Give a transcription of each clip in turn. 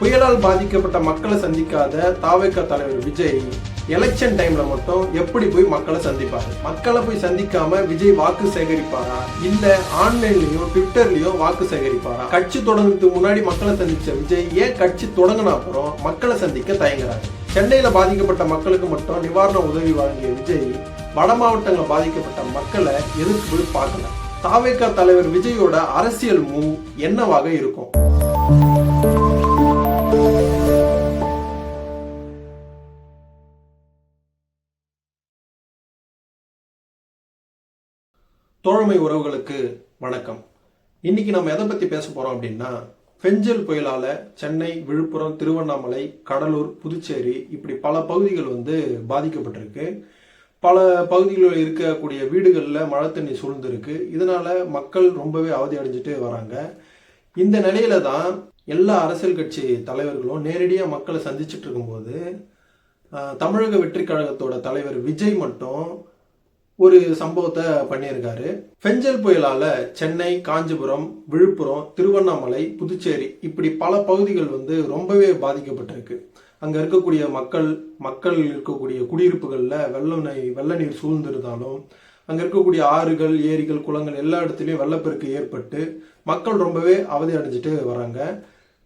புயலால் பாதிக்கப்பட்ட மக்களை சந்திக்காத தாவேக்கா தலைவர் விஜய் எலெக்ஷன் டைம்ல மட்டும் எப்படி போய் மக்களை சந்திப்பாரு? மக்களை போய் சந்திக்காம விஜய் வாக்கு சேகரிப்பாரா? இல்ல ஆன்லைன்லயோ ட்விட்டர்லயோ வாக்கு சேகரிப்பாரா? கட்சி தொடங்குறதுக்கு முன்னாடி மக்களை சந்திச்ச விஜய் ஏன் கட்சி தொடங்கின அப்புறம் மக்களை சந்திக்க தயங்குறாரு? சென்னையில பாதிக்கப்பட்ட மக்களுக்கு மட்டும் நிவாரண உதவி வழங்கிய விஜய் வட மாவட்டங்கள்ல பாதிக்கப்பட்ட மக்களை எதிர்த்து போய் பார்க்கல. தாவேக்கா தலைவர் விஜயோட அரசியல் மூவ் என்னவாக இருக்கும்? தோழமை உறவுகளுக்கு வணக்கம். இன்னைக்கு நம்ம எதை பத்தி பேச போறோம் அப்படின்னா பெஞ்சல் புயலால சென்னை விழுப்புரம் திருவண்ணாமலை கடலூர் புதுச்சேரி இப்படி பல பகுதிகள் வந்து பாதிக்கப்பட்டிருக்கு. பல பகுதிகளில் இருக்கக்கூடிய வீடுகளில் மழை தண்ணி சூழ்ந்திருக்கு. இதனால மக்கள் ரொம்பவே அவதி அடைஞ்சிட்டு வராங்க. இந்த நிலையில தான் எல்லா அரசியல் கட்சி தலைவர்களும் நேரடியாக மக்களை சந்திச்சுட்டு இருக்கும்போது தமிழக வெற்றி கழகத்தோட தலைவர் விஜய் மட்டும் ஒரு சம்பவத்தை பண்ணியிருக்காரு. பெஞ்சல் புயலால சென்னை காஞ்சிபுரம் விழுப்புரம் திருவண்ணாமலை புதுச்சேரி இப்படி பல பகுதிகள் வந்து ரொம்பவே பாதிக்கப்பட்டிருக்கு. அங்க இருக்கக்கூடிய மக்கள் மக்கள் இருக்கக்கூடிய குடியிருப்புகள்ல வெள்ள நீர் வெள்ள நீர் சூழ்ந்திருந்தாலும் அங்க இருக்கக்கூடிய ஆறுகள் ஏரிகள் குளங்கள் எல்லா இடத்துலயும் வெள்ளப்பெருக்கு ஏற்பட்டு மக்கள் ரொம்பவே அவதி அடைஞ்சிட்டு வராங்க.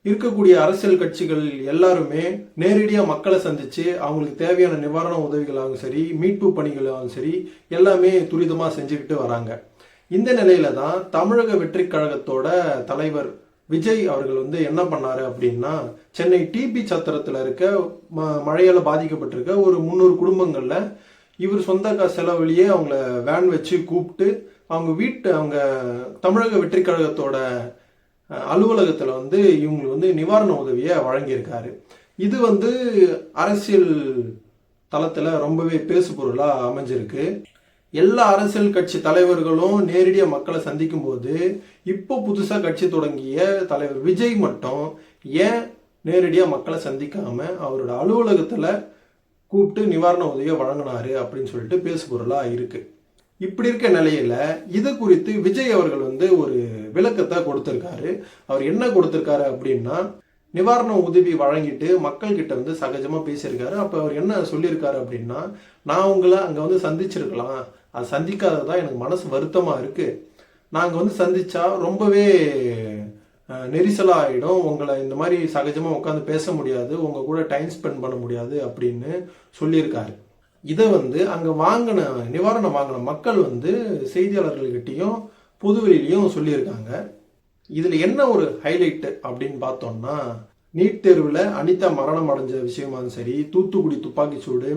இருக்கக்கூடிய அரசியல் கட்சிகள் எல்லாருமே நேரடியாக மக்களை சந்திச்சு அவங்களுக்கு தேவையான நிவாரண உதவிகளாகவும் சரி மீட்பு பணிகளாகவும் சரி எல்லாமே துரிதமாக செஞ்சுக்கிட்டு வராங்க. இந்த நிலையில தான் தமிழக வெற்றி கழகத்தோட தலைவர் விஜய் அவர்கள் வந்து என்ன பண்ணாரு அப்படின்னா சென்னை டிபி சத்திரத்தில் இருக்க ம- மழையால் பாதிக்கப்பட்டிருக்க ஒரு முந்நூறு குடும்பங்களில் இவர் சொந்த காசு அவங்கள வேன் வச்சு கூப்பிட்டு அவங்க வீட்டு அவங்க தமிழக வெற்றி கழகத்தோட அலுவலகத்தில் வந்து இவங்களுக்கு வந்து நிவாரண உதவியை வழங்கியிருக்காரு. இது வந்து அரசியல் தளத்தில் ரொம்பவே பேசு பொருளாக அமைஞ்சிருக்கு. எல்லா அரசியல் கட்சி தலைவர்களும் நேரடியாக மக்களை சந்திக்கும் போது இப்போ புதுசாக கட்சி தொடங்கிய தலைவர் விஜய் மட்டும் ஏன் நேரடியாக மக்களை சந்திக்காம அவரோட அலுவலகத்தில் கூப்பிட்டு நிவாரண உதவியை வழங்கினாரு அப்படின்னு சொல்லிட்டு பேசு பொருளா இருக்கு. இப்படி இருக்க நிலையில இது குறித்து விஜய் அவர்கள் வந்து ஒரு விளக்கத்தை கொடுத்துருக்காரு. அவர் என்ன கொடுத்துருக்காரு அப்படின்னா நிவாரண உதவி வழங்கிட்டு மக்கள் கிட்ட வந்து சகஜமாக பேசியிருக்காரு. அப்போ அவர் என்ன சொல்லியிருக்காரு அப்படின்னா நான் உங்களை அங்கே வந்து சந்திச்சிருக்கலாம். அது சந்திக்காததான் எனக்கு மனசு வருத்தமாக இருக்கு. நாங்கள் வந்து சந்திச்சா ரொம்பவே நெரிசலாக ஆகிடும் உங்களை இந்த மாதிரி சகஜமாக உட்காந்து பேச முடியாது. உங்கள் கூட டைம் ஸ்பெண்ட் பண்ண முடியாது அப்படின்னு சொல்லியிருக்காரு. இதை வந்து அங்கே வாங்கின நிவாரணம் வாங்கின மக்கள் வந்து செய்தியாளர்கள்கிட்டையும் பொதுவெளியிலையும் சொல்லியிருக்காங்க. இதில் என்ன ஒரு ஹைலைட்டு அப்படின்னு பார்த்தோம்னா நீட் தேர்வில் அனிதா மரணம் அடைஞ்ச விஷயமாலும் சரி தூத்துக்குடி துப்பாக்கிச்சூடு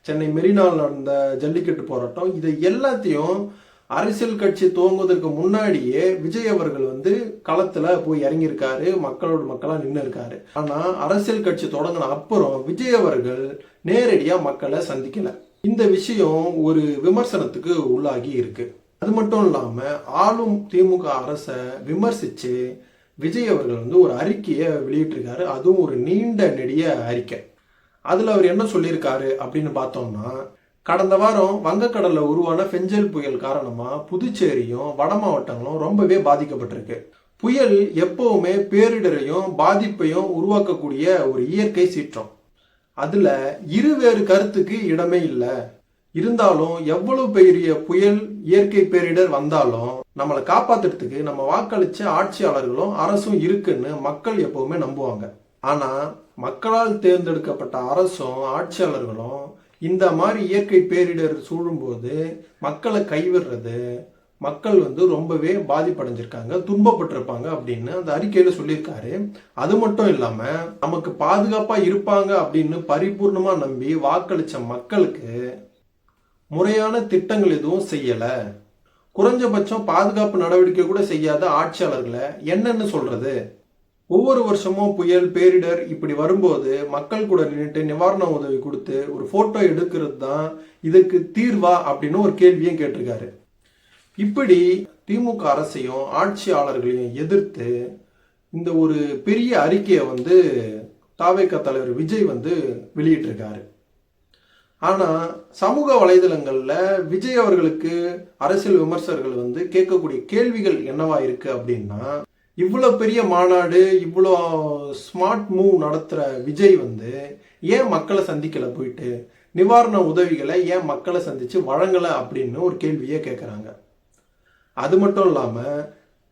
சென்னை மெரினால் நடந்த ஜல்லிக்கட்டு போராட்டம் இதை எல்லாத்தையும் அரசியல் கட்சி துவங்குவதற்கு முன்னாடியே விஜய் அவர்கள் வந்து களத்துல போய் இறங்கியிருக்காரு மக்களோட மக்களா நின்று இருக்காரு ஆனா அரசியல் கட்சி தொடங்கின அப்புறம் விஜய் அவர்கள் நேரடியா மக்களை சந்திக்கல. இந்த விஷயம் ஒரு விமர்சனத்துக்கு உள்ளாகி இருக்கு. அது மட்டும் இல்லாம ஆளும் திமுக அரசை விமர்சிச்சு விஜய் அவர்கள் வந்து ஒரு அறிக்கையை வெளியிட்டிருக்காரு. அதுவும் ஒரு நீண்ட நெடிய அறிக்கை. அதுல அவர் என்ன சொல்லியிருக்காரு அப்படின்னு பார்த்தோம்னா கடந்த வாரம் வங்கக்கடல்ல உருவான பெஞ்சல் புயல் காரணமா புதுச்சேரியும் வட மாவட்டங்களும் ரொம்பவே பாதிக்கப்பட்டிருக்கு. புயல் எப்பவுமே பேரிடரையும் பாதிப்பையும் உருவாக்கக்கூடிய ஒரு இயற்கை சீற்றம். அதுல இருவேறு கருத்துக்கு இடமே இல்லை. இருந்தாலும் எவ்வளவு பெரிய புயல் இயற்கை பேரிடர் வந்தாலும் நம்மளை காப்பாத்துறதுக்கு நம்ம வாக்களிச்ச ஆட்சியாளர்களும் அரசும் இருக்குன்னு மக்கள் எப்பவுமே நம்புவாங்க. ஆனா மக்களால் தேர்ந்தெடுக்கப்பட்ட அரசும் ஆட்சியாளர்களும் இந்த மாதிரி இயற்கை பேரிடர் சூழும்போது மக்களை கைவிடுறது மக்கள் வந்து ரொம்பவே பாதிப்படைஞ்சிருக்காங்க துன்பப்பட்டிருப்பாங்க அப்படின்னு அந்த அறிக்கையில சொல்லியிருக்காரு. அது மட்டும் இல்லாம நமக்கு பாதுகாப்பா இருப்பாங்க அப்படின்னு பரிபூர்ணமா நம்பி வாக்களிச்ச மக்களுக்கு முறையான திட்டங்கள் எதுவும் செய்யலை. குறைஞ்சபட்சம் பாதுகாப்பு நடவடிக்கை கூட செய்யாத ஆட்சியாளர்களை என்னன்னு சொல்றது? ஒவ்வொரு வருஷமும் புயல் பேரிடர் இப்படி வரும்போது மக்கள் கூட நின்றுட்டு நிவாரண உதவி கொடுத்து ஒரு போட்டோ எடுக்கிறது தான் இதுக்கு தீர்வா அப்படின்னு ஒரு கேள்வியும் கேட்டிருக்காரு. இப்படி திமுக அரசையும் ஆட்சியாளர்களையும் எதிர்த்து இந்த ஒரு பெரிய அறிக்கையை வந்து தாவேக தலைவர் விஜய் வந்து வெளியிட்டிருக்காரு. ஆனால் சமூக வலைதளங்களில் விஜய் அவர்களுக்கு அரசியல் விமர்சகர்கள் வந்து கேட்கக்கூடிய கேள்விகள் என்னவா இருக்கு அப்படின்னா இவ்வளோ பெரிய மாநாடு இவ்வளோ ஸ்மார்ட் மூவ் நடத்துகிற விஜய் வந்து ஏன் மக்களை சந்திக்கலை போயிட்டு? நிவாரண உதவிகளை ஏன் மக்களை சந்தித்து வழங்கலை அப்படின்னு ஒரு கேள்வியே கேட்குறாங்க. அது மட்டும் இல்லாமல்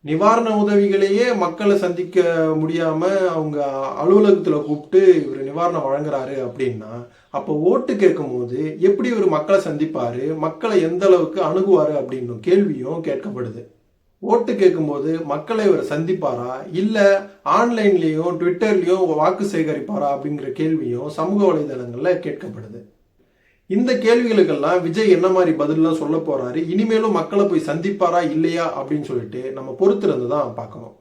நிவாரண உதவிகளையே மக்களை சந்திக்க முடியாமல் அவங்க அலுவலகத்தில் கூப்பிட்டு இவர் நிவாரணம் வழங்குறாரு அப்படின்னா அப்போ ஓட்டு கேட்கும்போது எப்படி ஒரு மக்களை சந்திப்பார்? மக்களை எந்த அளவுக்கு அணுகுவார் அப்படின்னு கேள்வியும் கேட்கப்படுது. ஓட்டு கேட்கும்போது மக்களை இவர் சந்திப்பாரா? இல்லை ஆன்லைன்லேயும் ட்விட்டர்லேயும் வாக்கு சேகரிப்பாரா அப்படிங்கிற கேள்வியும் சமூக வலைதளங்களில் கேட்கப்படுது. இந்த கேள்விகளுக்கெல்லாம் விஜய் என்ன மாதிரி பதிலாம் சொல்ல போகிறாரு இனிமேலும் மக்களை போய் சந்திப்பாரா இல்லையா அப்படின்னு சொல்லிட்டு நம்ம பொறுத்திருந்து தான் பார்க்கணும்.